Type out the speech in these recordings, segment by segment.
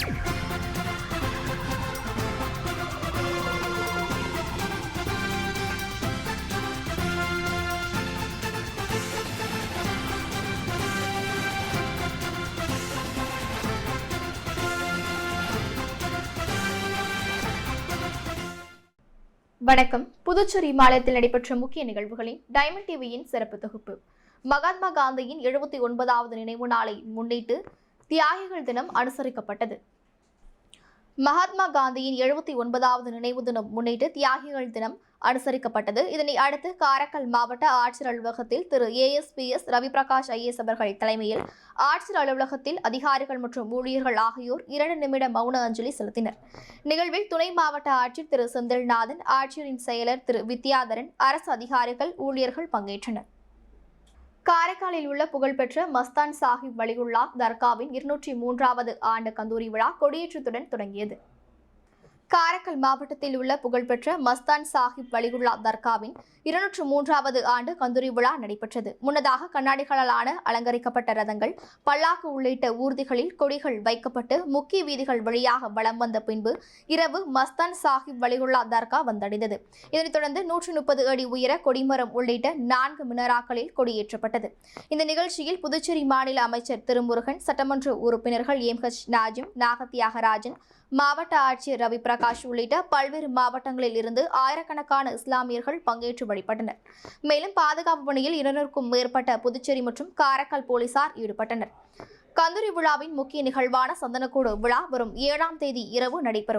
வணக்கம். புதுச்சேரி மாநிலத்தில் நடைபெற்ற முக்கிய நிகழ்வுகளின் டைமண்ட் டிவியின் சிறப்பு தொகுப்பு. மகாத்மா காந்தியின் எழுபத்தி ஒன்பதாவது நினைவு நாளை முன்னிட்டு தியாகிகள் தினம் அனுசரிக்கப்பட்டது. மகாத்மா காந்தியின் எழுபத்தி ஒன்பதாவது நினைவு தினம் முன்னிட்டு தியாகிகள் தினம் அனுசரிக்கப்பட்டது. இதனை அடுத்து காரைக்கால் மாவட்ட ஆட்சியர் அலுவலகத்தில் திரு ஏஎஸ்பிஎஸ் ரவிபிரகாஷ் ஐஏஎஸ் அவர்கள் தலைமையில் ஆட்சியர் அலுவலகத்தில் அதிகாரிகள் மற்றும் ஊழியர்கள் ஆகியோர் இரண்டு நிமிட மௌன அஞ்சலி செலுத்தினர். நிகழ்வில் துணை மாவட்ட ஆட்சியர் திரு செந்தில்நாதன் ஆட்சியரின் செயலர் திரு வித்யாதரன் அரசு அதிகாரிகள் ஊழியர்கள் பங்கேற்றனர். காரைக்காலில் உள்ள புகழ்பெற்ற மஸ்தான் சாஹிப் வலிகுல்லா தர்காவின் இருநூற்றி மூன்றாவது ஆண்டு கந்தூரி விழா கொடியேற்றத்துடன் தொடங்கியது. காரைக்கால் மாவட்டத்தில் உள்ள புகழ்பெற்ற மஸ்தான் சாஹிப் வலிகுல்லா தர்காவின் இருநூற்று மூன்றாவது ஆண்டு கந்தூரி விழா நடைபெற்றது. முன்னதாக கண்ணாடிகளாலான அலங்கரிக்கப்பட்ட ரதங்கள் பல்லாக்கு உள்ளிட்ட ஊர்திகளில் கொடிகள் வைக்கப்பட்டு முக்கிய வீதிகள் வழியாக வலம் வந்த பின்பு இரவு மஸ்தான் சாஹிப் வலிகுல்லா தர்கா வந்தடைந்தது. இதனைத் தொடர்ந்து நூற்று முப்பது அடி உயர கொடிமரம் உள்ளிட்ட நான்கு மினராக்களில் கொடியேற்றப்பட்டது. இந்த நிகழ்ச்சியில் புதுச்சேரி மாநில அமைச்சர் திருமுருகன் சட்டமன்ற உறுப்பினர்கள் எம் ஹெச் நாஜிம் நாகத்தியாகராஜன் மாவட்ட ஆட்சியர் ரவி பிரகாஷ் உள்ளிட்ட பல்வேறு மாவட்டங்களில் இருந்து ஆயிரக்கணக்கான இஸ்லாமியர்கள் பங்கேற்று வழிபட்டனர். மேலும் பாதுகாப்பு பணியில் இருநூறுக்கும் மேற்பட்ட புதுச்சேரி மற்றும் காரைக்கால் போலீசார் ஈடுபட்டனர். கந்தூரி விழாவின் முக்கிய நிகழ்வான சந்தனக்கூடு விழா வரும் ஏழாம் தேதி இரவு நடைபெற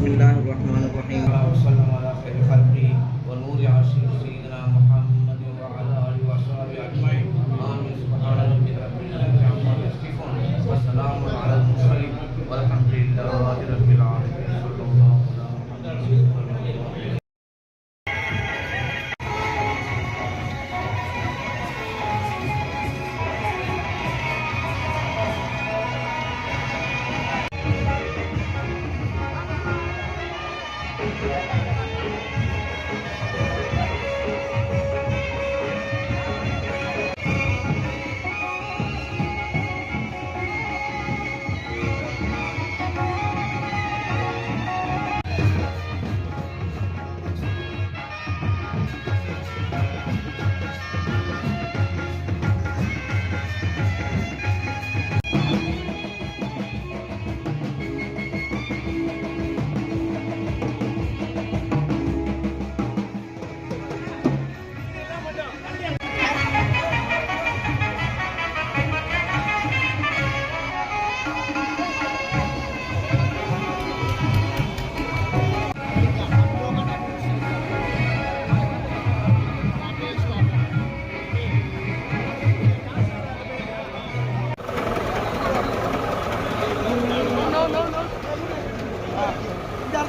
بسم الله الرحمن الرحيم. وسلم على خير خلقه ونور عرشه سيدنا محمد وعلى آله وصحبه أجمعين. آمين. سبحان ربك رب العزة عما يصفون. وسلام على المرسلين والحمد لله رب العالمين.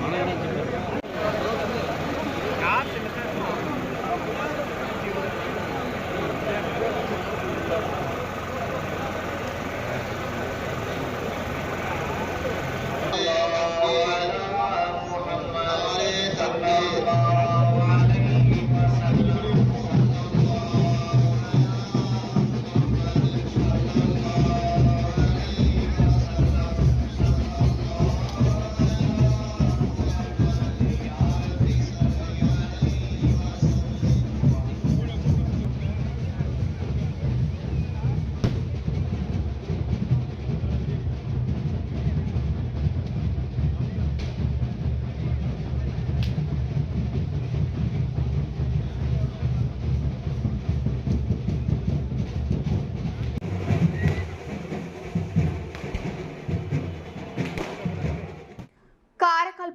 మనం ఏమని చెప్పారు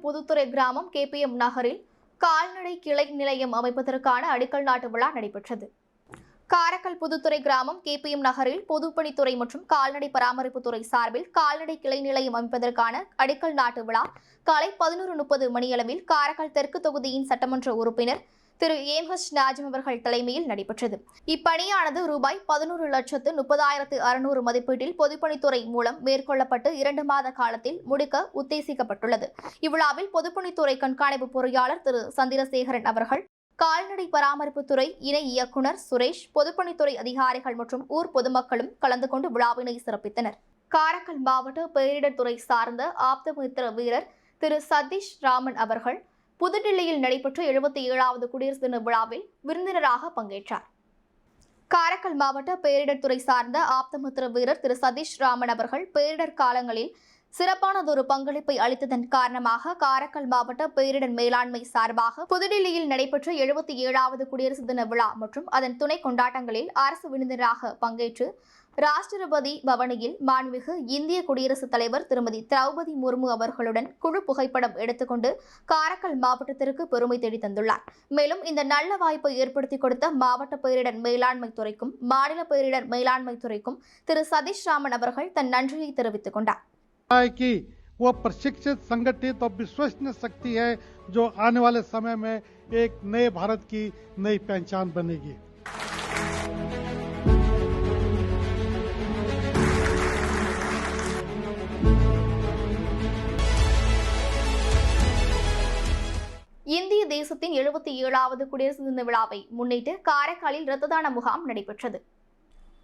புதுத்துறை கிராமம் கேபிஎம் நகரில் கால்நடை கிளை நிலையம் அமைப்பதற்கான அடிக்கல் நாட்டு விழா நடைபெற்றது. காரக்கல் புதுத்துறை கிராமம் கேபிஎம் நகரில் பொதுப்பணித்துறை மற்றும் கால்நடை பராமரிப்புத்துறை சார்பில் கால்நடை கிளை நிலையம் அமைப்பதற்கான அடிக்கல் நாட்டு விழா காலை பதினோரு முப்பது மணியளவில் காரக்கல் தெற்கு தொகுதியின் சட்டமன்ற உறுப்பினர் திரு ஏம் ஹெச் நாஜிம் அவர்கள் தலைமையில் நடைபெற்றது. இப்பணியானது ரூபாய் பதினோரு லட்சத்து முப்பதாயிரத்து அறுநூறு மதிப்பீட்டில் பொதுப்பணித்துறை மூலம் மேற்கொள்ளப்பட்டு இரண்டு மாத காலத்தில் முடிக்க உத்தேசிக்கப்பட்டுள்ளது. இவ்விழாவில் பொதுப்பணித்துறை கண்காணிப்பு பொறியாளர் திரு சந்திரசேகரன் அவர்கள் கால்நடை பராமரிப்புத்துறை இணை இயக்குனர் சுரேஷ் பொதுப்பணித்துறை அதிகாரிகள் மற்றும் ஊர் பொதுமக்களும் கலந்து கொண்டு விழாவினை சிறப்பித்தனர். காரைக்கால் மாவட்ட பேரிடர் துறை சார்ந்த ஆப்தமித்திர வீரர் திரு சதீஷ் ராமன் அவர்கள் புதுடில்லியில் நடைபெற்ற எழுபத்தி ஏழாவது குடியரசு தின விழாவில் விருந்தினராக பங்கேற்றார். காரைக்கால் மாவட்ட பேரிடர் துறை சார்ந்த ஆப்தமித்திர வீரர் திரு சதீஷ் ராமன் அவர்கள் பேரிடர் காலங்களில் சிறப்பானதொரு பங்களிப்பை அளித்ததன் காரணமாக காரைக்கால் மாவட்ட பேரிடர் மேலாண்மை சார்பாக புதுடில்லியில் நடைபெற்ற எழுபத்தி ஏழாவது குடியரசு தின விழா மற்றும் அதன் துணை கொண்டாட்டங்களில் அரசு விருந்தினராக பங்கேற்று ராஷ்டிரபதி பவனியில் மாண்புமிகு இந்திய குடியரசுத் தலைவர் திருமதி திரௌபதி முர்மு அவர்களுடன் குழு புகைப்படம் எடுத்துக்கொண்டு காரைக்கால் மாவட்டத்திற்கு பெருமை தேடி தந்துள்ளார் மேலும் இந்த நல்ல வாய்ப்பை ஏற்படுத்தி கொடுத்த மாவட்ட பேரிடர் மேலாண்மை துறைக்கும் மாநில பேரிடர் மேலாண்மை துறைக்கும் திரு சதீஷ் ராமன் அவர்கள் தன் நன்றியை தெரிவித்துக் கொண்டார் है कि वो प्रशिक्षित संगठित और विश्वसनीय शक्ति है जो आने वाले समय में एक नए भारत की नई पहचान बनेगी எழுபத்தி ஏழாவது குடியரசு தின விழாவை முன்னிட்டு காரைக்காலில் இரத்த தான முகாம் நடைபெற்றது.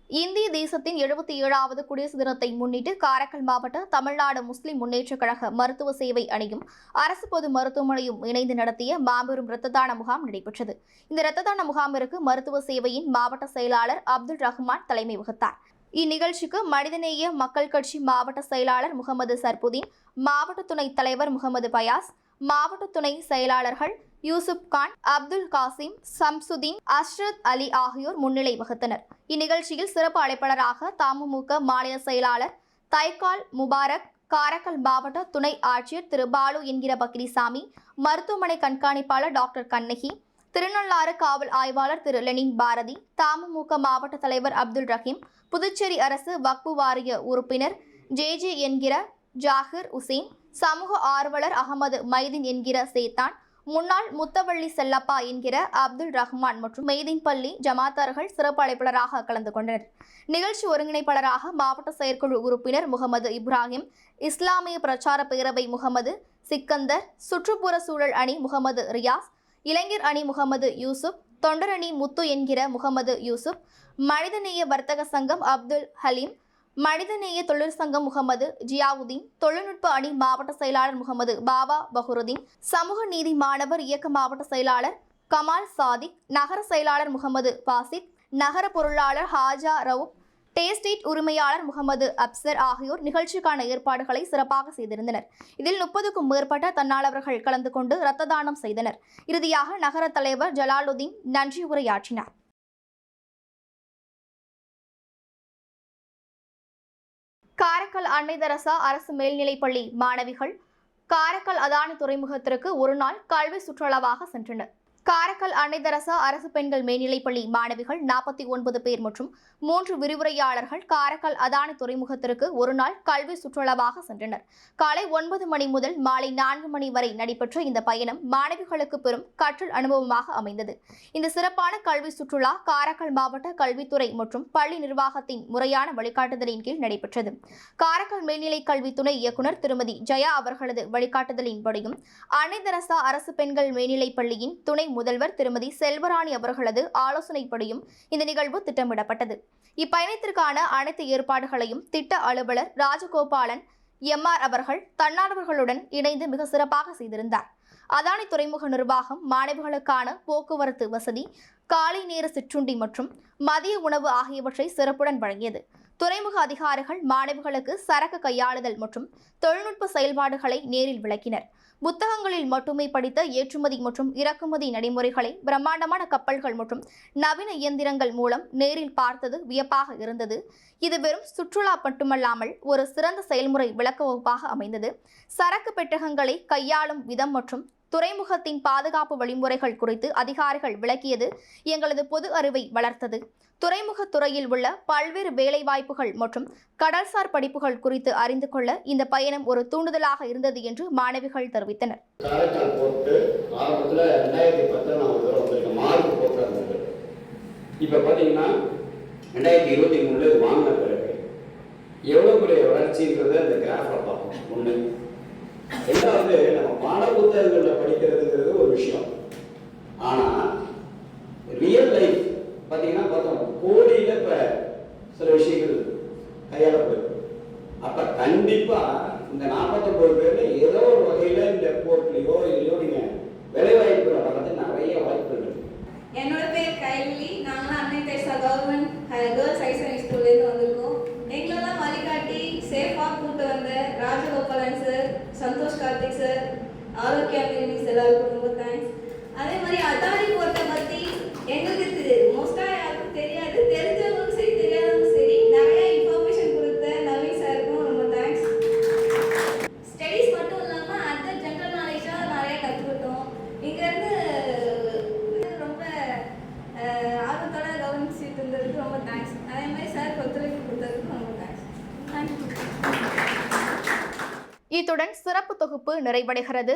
இந்திய தேசத்தின் எழுபத்தி ஏழாவது குடியரசு தினத்தை முன்னிட்டு காரைக்கால் மாவட்ட தமிழ்நாடு முஸ்லிம் முன்னேற்றக் கழக மருத்துவ சேவை அணியும் அரசு பொது மருத்துவமனையும் இணைந்து நடத்திய மாபெரும் இரத்த தான முகாம் நடைபெற்றது. இந்த இரத்த தான முகாமிற்கு மருத்துவ சேவையின் மாவட்ட செயலாளர் அப்துல் ரஹ்மான் தலைமை வகித்தார். இந்நிகழ்ச்சிக்கு மனிதநேய மக்கள் கட்சி மாவட்ட செயலாளர் முகமது சர்புதீன் மாவட்ட துணைத் தலைவர் முகமது பயாஸ் மாவட்ட துணை செயலாளர்கள் யூசுப் கான் அப்துல் காசிம் சம்சுதீன் அஷ்ரத் அலி ஆகியோர் முன்னிலை வகித்தனர். இந்நிகழ்ச்சியில் சிறப்பு அழைப்பாளராக தமுமுக மாநில செயலாளர் தைக்கால் முபாரக் காரைக்கால் மாவட்ட துணை ஆட்சியர் திரு பாலு என்கிற பக்ரிசாமி மருத்துவமனை கண்காணிப்பாளர் டாக்டர் கண்ணகி திருநள்ளாறு காவல் ஆய்வாளர் திரு லெனின் பாரதி தமுமுக மாவட்ட தலைவர் அப்துல் ரஹீம் புதுச்சேரி அரசு வக்பு வாரிய உறுப்பினர் ஜே ஜே என்கிற ஜாகிர் உசேன் சமூக ஆர்வலர் அகமது மைதீன் என்கிற சேத்தான் முன்னாள் முத்தவள்ளி செல்லப்பா என்கிற அப்துல் ரஹ்மான் மற்றும் மெய்தீன் பள்ளி ஜமாத்தார்கள் சிறப்பு அழைப்பாளராக கலந்து கொண்டனர். நிகழ்ச்சி ஒருங்கிணைப்பாளராக மாவட்ட செயற்குழு உறுப்பினர் முகமது இப்ராஹிம் இஸ்லாமிய பிரச்சார பேரவை முகமது சிக்கந்தர் சுற்றுப்புற சூழல் அணி முகமது ரியாஸ் இளைஞர் அணி முகமது யூசுப் தொண்டர் அணி முத்து என்கிற முகமது யூசுப் மனிதநேய வர்த்தக சங்கம் அப்துல் ஹலீம் மனிதநேய தொழிற்சங்கம் முகமது ஜியாவுதீன் தொழில்நுட்ப அணி மாவட்ட செயலாளர் முகமது பாபா பஹுருதீன் சமூக நீதி மாணவர் இயக்க மாவட்ட செயலாளர் கமால் சாதிக் நகர செயலாளர் முகமது பாசித் நகர பொருளாளர் ஹாஜா ரவுப் டேஸ்டேட் உரிமையாளர் முகமது அப்சர் ஆகியோர் நிகழ்ச்சிக்கான ஏற்பாடுகளை சிறப்பாக செய்திருந்தனர். இதில் முப்பதுக்கும் மேற்பட்ட தன்னாளவர்கள் கலந்து கொண்டு இரத்த தானம் செய்தனர். இறுதியாக நகர தலைவர் ஜலாலுதீன் நன்றி உரையாற்றினார். காரைக்கால் அன்னைதரசா அரசு மேல்நிலைப்பள்ளி மாணவிகள். காரைக்கால் அதானி துறைமுகத்திற்கு ஒரு நாள் கல்வி சுற்றுலாவாக சென்றனர். காரைக்கால் அன்னைதரசா அரசு பெண்கள் மேல்நிலைப்பள்ளி மாணவிகள் நாற்பத்தி ஒன்பது பேர் மற்றும் மூன்று விரிவுரையாளர்கள் காரைக்கால் அதானி துறைமுகத்திற்கு ஒருநாள் கல்வி சுற்றுலாவாக சென்றனர். காலை ஒன்பது மணி முதல் மாலை நான்கு மணி வரை நடைபெற்ற இந்த பயணம் மாணவிகளுக்கு பெரும் கற்றல் அனுபவமாக அமைந்தது. இந்த சிறப்பான கல்வி சுற்றுலா காரைக்கால் மாவட்ட கல்வித்துறை மற்றும் பள்ளி நிர்வாகத்தின் முறையான வழிகாட்டுதலின் கீழ் நடைபெற்றது. காரைக்கால் மேல்நிலை கல்வி துணை இயக்குனர் திருமதி ஜெயா அவர்களது வழிகாட்டுதலின்படியும் அன்னைதரசா அரசு பெண்கள் மேல்நிலைப்பள்ளியின் துணை முதல்வர் திருமதி செல்வராணி அவர்களது ஆலோசனைப்படியும் இந்த நிகழ்வு திட்டமிடப்பட்டது. இப்பயணத்திற்கான அனைத்து ஏற்பாடுகளையும் திட்ட அலுவலர் ராஜகோபாலன் எம்ஆர் அவர்கள் தன்னார்வர்களுடன் இணைந்து மிக சிறப்பாக செய்திருந்தார். அதானி துறைமுக நிர்வாகம் மாணவிகளுக்கான போக்குவரத்து வசதி காலை நேர சிற்றுண்டி மற்றும் மதிய உணவு ஆகியவற்றை சிறப்புடன் வழங்கியது. துறைமுக அதிகாரிகள் மாணவிகளுக்கு சரக்கு கையாளுதல் மற்றும் தொழில்நுட்ப செயல்பாடுகளை நேரில் விளக்கினர். புத்தகங்களில் மட்டுமே படித்த ஏற்றுமதி மற்றும் இறக்குமதி நடைமுறைகளை பிரம்மாண்டமான கப்பல்கள் மற்றும் நவீன இயந்திரங்கள் மூலம் நேரில் பார்த்தது வியப்பாக இருந்தது. இது வெறும் சுற்றுலா மட்டுமல்லாமல் ஒரு சிறந்த செயல்முறை விளக்க வகுப்பாக அமைந்தது. சரக்கு பெட்டகங்களை கையாளும் விதம் மற்றும் துறைமுகத்தின் பாதுகாப்பு வழிமுறைகள் குறித்து அதிகாரிகள் விளக்கியது எங்களது பொது அறிவை வளர்த்தது. துறைமுகத் துறையில் உள்ள பல்வேறு வேலைவாய்ப்புகள் மற்றும் கடல்சார் படிப்புகள் குறித்து அறிந்து கொள்ள இந்த பயணம் ஒரு தூண்டுதலாக இருந்தது என்று மாணவிகள் தெரிவித்தனர். காரைக்கால் இப்போ பார்த்தீங்கன்னா ரெண்டாயிரத்தி இருபத்தி மூணுல வாங்கின பிறகு எவ்வளோ பெரிய வளர்ச்சின்றத இந்த கிராஃபில் பார்ப்போம். ஒன்று ரெண்டாவது பாட புத்தகங்களில் படிக்கிறதுங்கிறது ஒரு விஷயம். ஆனால் சிறப்பு தொகுப்பு நிறைவடைகிறது.